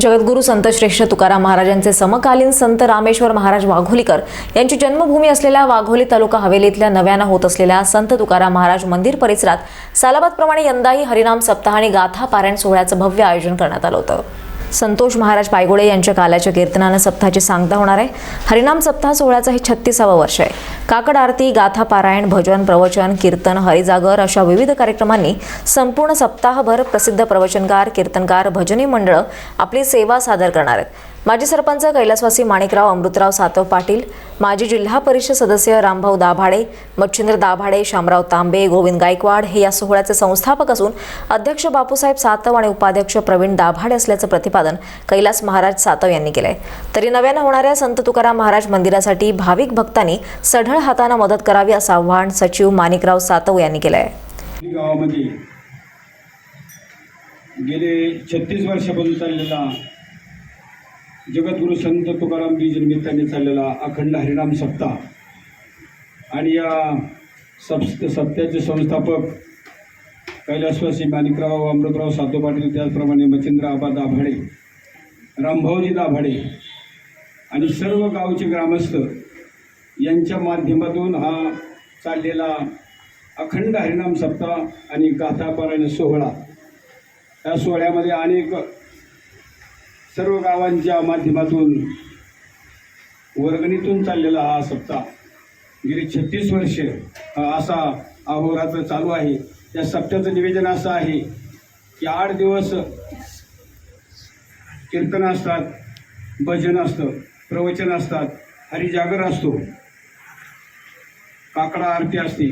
जगद्गुरू संत श्रेष्ठ तुकाराम महाराजांचे समकालीन संत रामेश्वर महाराज वाघोलीकर यांची जन्मभूमी असलेल्या वाघोली तालुका हवेलीतल्या नव्यानं होत असलेल्या संत तुकाराम महाराज मंदिर परिसरात सालाबादप्रमाणे यंदाही हरिनाम सप्ताह आणि गाथा पारायण सोहळ्याचं भव्य आयोजन करण्यात आलं होतं. संतोष महाराज पायगोळे यांच्या कालाच्या कीर्तनानं सप्ताहाची सांगता होणार आहे. हरिनाम सप्ताह सोहळ्याचं हे छत्तीसावं वर्ष आहे. काकड आरती गाथा पारायण भजन प्रवचन कीर्तन हरिजागर अशा विविध कार्यक्रमांनी संपूर्ण सप्ताहभर प्रसिद्ध प्रवचनकार कीर्तनकार भजनी मंडळं आपली सेवा सादर करणार आहेत. माजी सरपंच कैलासवासी माणिकराव अमृतराव सातव पाटील माजी जिल्हा परिषद सदस्य रामभाऊ दाभाडे मच्छिंद्र दाभाडे शामराव तांबे गोविंद गायकवाड हे या सोहळ्याचे संस्थापक असून अध्यक्ष बापूसाहेब सातव आणि उपाध्यक्ष प्रवीण दाभाडे असल्याचं प्रतिपादन कैलास महाराज सातव यांनी केलंय. तरी नव्यानं होणाऱ्या संत तुकाराम महाराज मंदिरासाठी भाविक भक्तांनी सढळ हातानं मदत करावी असं आव्हान सचिव माणिकराव सातव यांनी केलंय. या गावामध्ये गेले छत्तीस वर्षापासून चाललेला जगद्गुरू संत तुकाराम बीज निमित्ताने चाललेला अखंड हरिनाम सप्ताह आणि या सप सप्त्याचे संस्थापक कैलासवासी माणिकराव अमृतराव साधू पाटील त्याचप्रमाणे मच्छिंद्र आबा दाभाडे रामभाऊजी दाभाडे आणि सर्व गावचे ग्रामस्थ यांच्या माध्यमातून हा चाललेला अखंड हरिनाम सप्ताह आणि गाथापरायण सोहळा या सोहळ्यामध्ये अनेक सर्व गावांच्या माध्यमातून वर्गणीतून चाललेला हा सप्ताह. गेली छत्तीस वर्ष असा अहोरात्र चालू आहे. या सप्त्याचं निवेदन असं आहे की आठ दिवस कीर्तन असतात भजन असतं प्रवचन असतात हरिजागर असतो. काकडा आरती असते.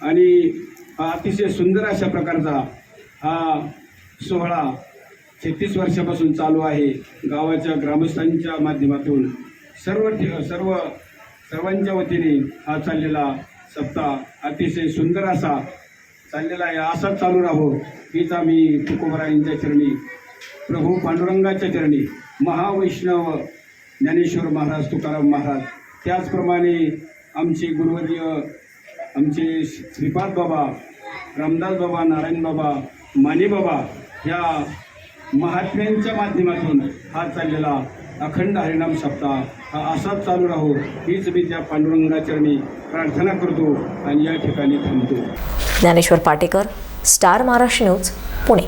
आणि हा अतिशय सुंदर अशा प्रकारचा हा सोहळा छत्तीस वर्षापासून चालू आहे. गावाच्या ग्रामस्थांच्या माध्यमातून सर्व सर्व सर्वांच्या वतीने हा चाललेला सप्ताह अतिशय सुंदर असा चाललेला आहे. असाच चालू राहो. हीच आम्ही तुकोबरायांच्या चरणी प्रभू पांडुरंगाच्या चरणी महावैष्णव ज्ञानेश्वर महाराज तुकाराम महाराज त्याचप्रमाणे आमचे गुरुवर्य आमचे श्रीपाद बाबा रामदास बाबा नारायण बाबा माने बाबा ह्या महात्म्यांच्या माध्यमातून हा चाललेला अखंड हरिनाम सप्ताह हा असाच चालू राहो हीच मी त्या पांडुरंगाचरणी प्रार्थना करतो आणि या ठिकाणी थांबतो. Dnyaneshwar Patekar star Maharashtra news Pune.